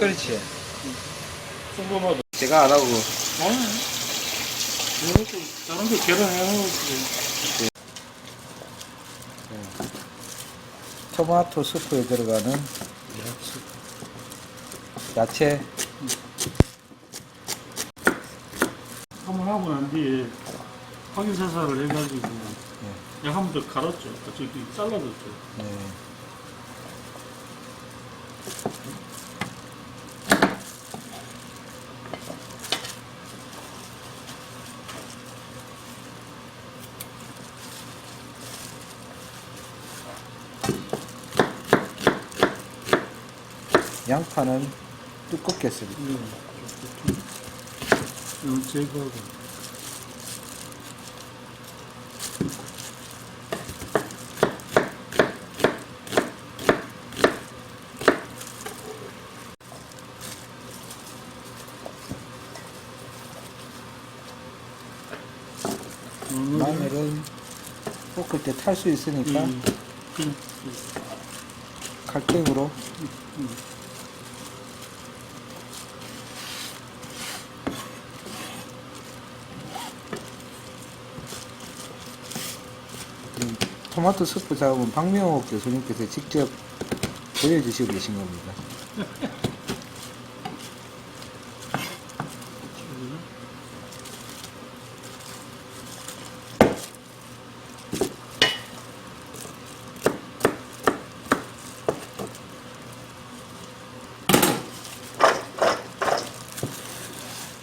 그렇지. 송금하고. 제가 안 하고. 아니. 이것도 다른 거 계란해놓고. 토마토 수프에 들어가는 야채. 한번 하고 난 뒤에 확인 사살을 해가지고 약한번 더 갈았죠. 저기 잘라줬죠. 네. 양파는 두껍게 씁니다. 네. 이건 제거하고. 음, 마늘은 볶을 때 탈 수 있으니까 음, 그냥 칼등으로 음, 토마토 수프 작업은 박명호 교수님께서 직접 보여주시고 계신 겁니다.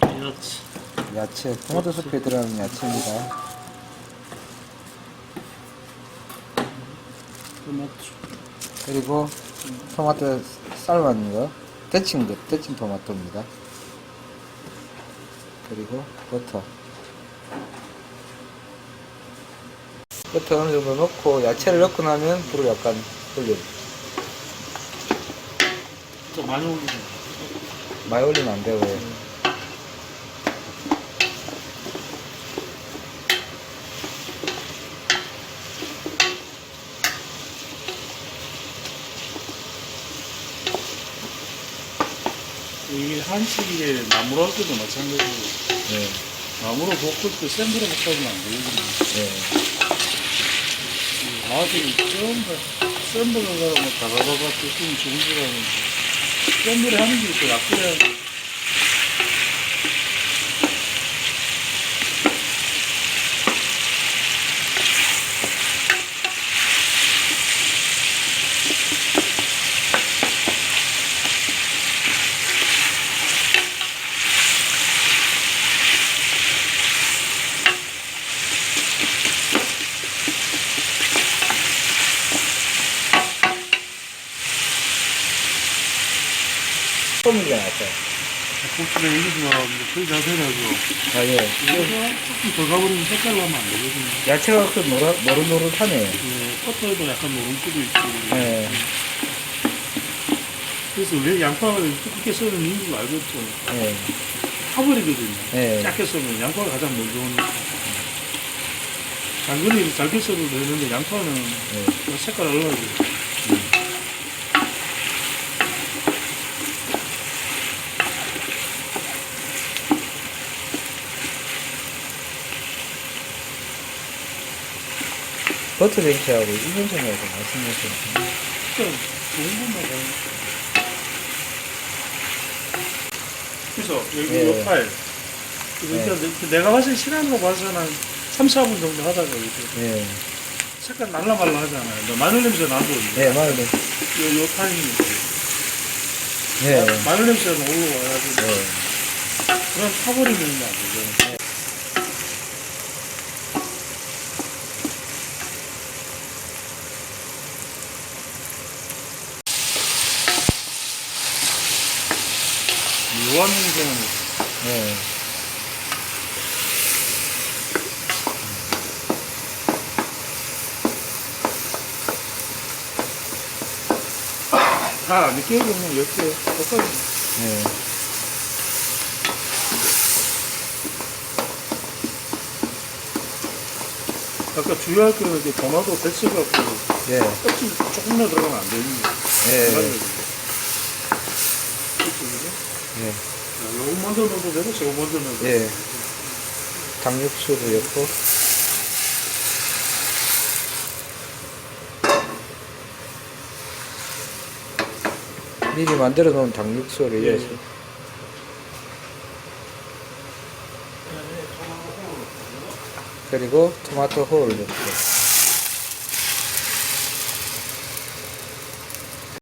야채. 야채, 토마토 수프에 들어가는 야채입니다. 토마토. 그리고 토마토 삶은 거, 데친 거, 데친 토마토입니다. 그리고 버터. 버터 어느 정도 넣고 야채를 넣고 나면 불을 약간 올려. 좀 많이 올리죠. 많이 올리면 안 되고. 이게 한식에 나무랄 때도 마찬가지고 네. 나무로 볶을 때 센 불에 볶아주면 안 되거든요. 네. 아들이 전부 센 불에 가면 다가가가 뜯으면 좋은 줄 알았는데 센 불에 하는 게 있고 약불에 하는 게 게 낫죠. 고추를 올리지 마. 거의 다 돼가지고 아, 예. 이거 조금 더 가버리면 색깔로 하면 안 되거든요. 야채가 그 노릇, 노릇노릇하네요. 예, 버터에도 약간 노른기도 있고 네. 그래서 왜 양파를 두껍게 썰는 이유를 알겠죠. 네. 타버리거든요. 네. 작게 썰면 양파가 가장 먼저 오니까. 당근이 잘게 썰어도 되는데 양파는 네. 색깔 올라가죠. 버터 뱅치하고 일본전하고 말씀하셨죠. 진짜 좋은 것만 가요. 그래서 여기 예. 요 파일. 그러니까 내- 내가 봤을 때 시간으로 봐서는 한 3, 4분 정도 하다가 이렇게 네. 색깔 날라말라 하잖아요. 근데 마늘 냄새 나고 이제 네, 마늘. 요, 요 타이밍이 네. 마늘 냄새가 올라와가지고 네. 그냥 타버리면 안 되죠. 냄새는 네. 느끼고 그냥 이렇게 똑같이 네. 아까 주의할 거는 이제 토마토 백스 갖고 네. 껍질 조금만 들어가면 안 되는 거예요. 네. 네. 예. 요거 먼저 넣어도 되고 저거 먼저 넣어도 되고. 예. 닭육수를 넣고 미리 만들어 놓은 닭육수를 예, 넣어서 예. 그리고 토마토 홀을 넣고